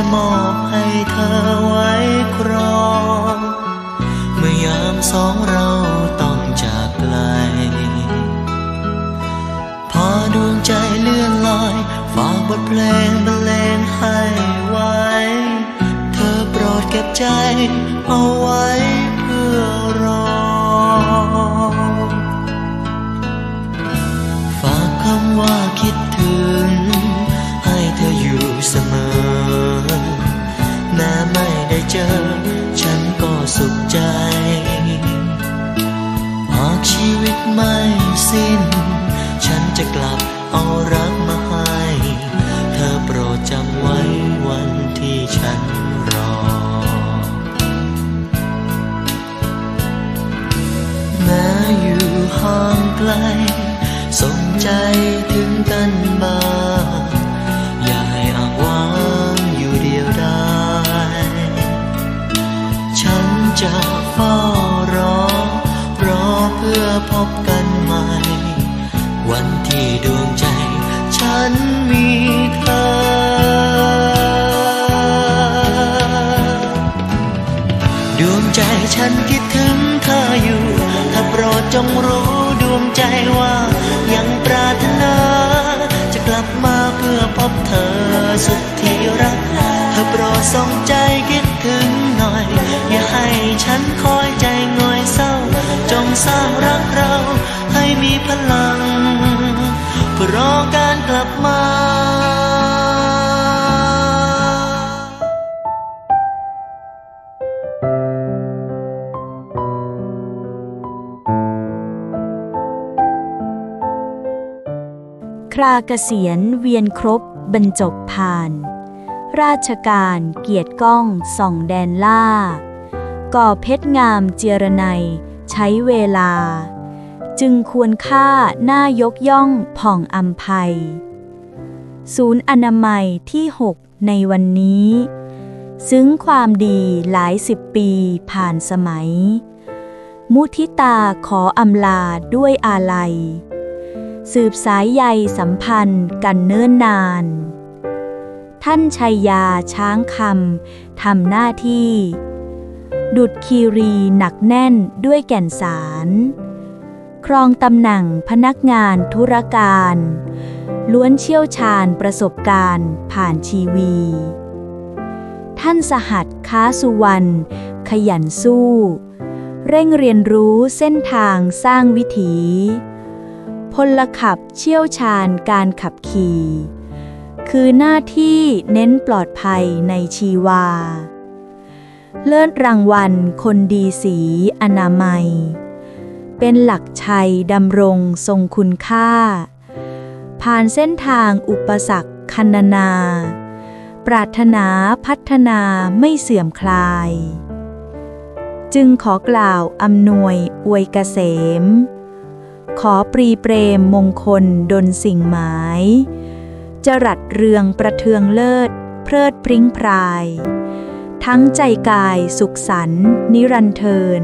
จหนึ่งดวงจะมอบให้เธอไว้ครอง เมื่อยามสองเราต้องจากไกล พอดวงใจเลื่อนลอย ฝากบทเพลงบรรเลงให้ไว้ เธอโปรดเก็บใจเอาไว้เพื่อรอ ฝากคำว่าคิดถึง ไม่สิ้น ฉันจะกลับเอารักมาให้ เธอโปรดจำไว้วันที่ฉันรอ แม้อยู่ห่างไกล สนใจถึงกันบ้างอย่าให้อ้างว้างอยู่เดียวได้ ฉันจะเฝ้ารอ รอเพื่อพบกันใหม่วัน ฉันคิดถึงเธออยู่ ถ้าโปรดจงรู้ดวงใจว่า ยังปรารถนา จะกลับมาเพื่อพบเธอสุดที่รักเธอโปรดส่งใจคิดถึงหน่อย อย่าให้ฉันคอยใจง่อยเศร้า จงสร้างรักเราให้มีพลังเพื่อรอการกลับมา คราเกษียณเวียนครบบรรจบผ่าน ราชการเกียรติก้องส่องแดนล่า ก่อเพชรงามเจรไนใช้เวลา จึงควรค่าหน้ายกย่องผ่องอัมภัย ศูนย์อนามัยที่ 6 ในวันนี้ ซึ้งความดีหลายสิบปีผ่านสมัย มุทิตาขออำลาด้วยอาลัย สืบสายใยสัมพันธ์กันเนิ่นนาน ท่านชัยยาช้างคำทำหน้าที่ ดุดคีรีหนักแน่นด้วยแก่นสาร ครองตำแหน่งพนักงานธุรการ ล้วนเชี่ยวชาญประสบการณ์ผ่านชีวี ท่านสหัสค้าสุวรรณขยันสู้ เร่งเรียนรู้เส้นทางสร้างวิถี พลขับเชี่ยวชาญการขับขี่ คือหน้าที่เน้นปลอดภัยในชีวา เลิศรางวัลคนดีสีอนามัย เป็นหลักชัยดำรงทรงคุณค่า ผ่านเส้นทางอุปสรรคคันนา ปรารถนาพัฒนาไม่เสื่อมคลาย จึงขอกล่าวอำนวยอวยเกษม ขอปรีเปรมมงคลดนสิ่งหมาย จรัดเรืองประเทืองเลิศ เพลิดพริ้งพราย ทั้งใจกายสุขสันนิรันเทิน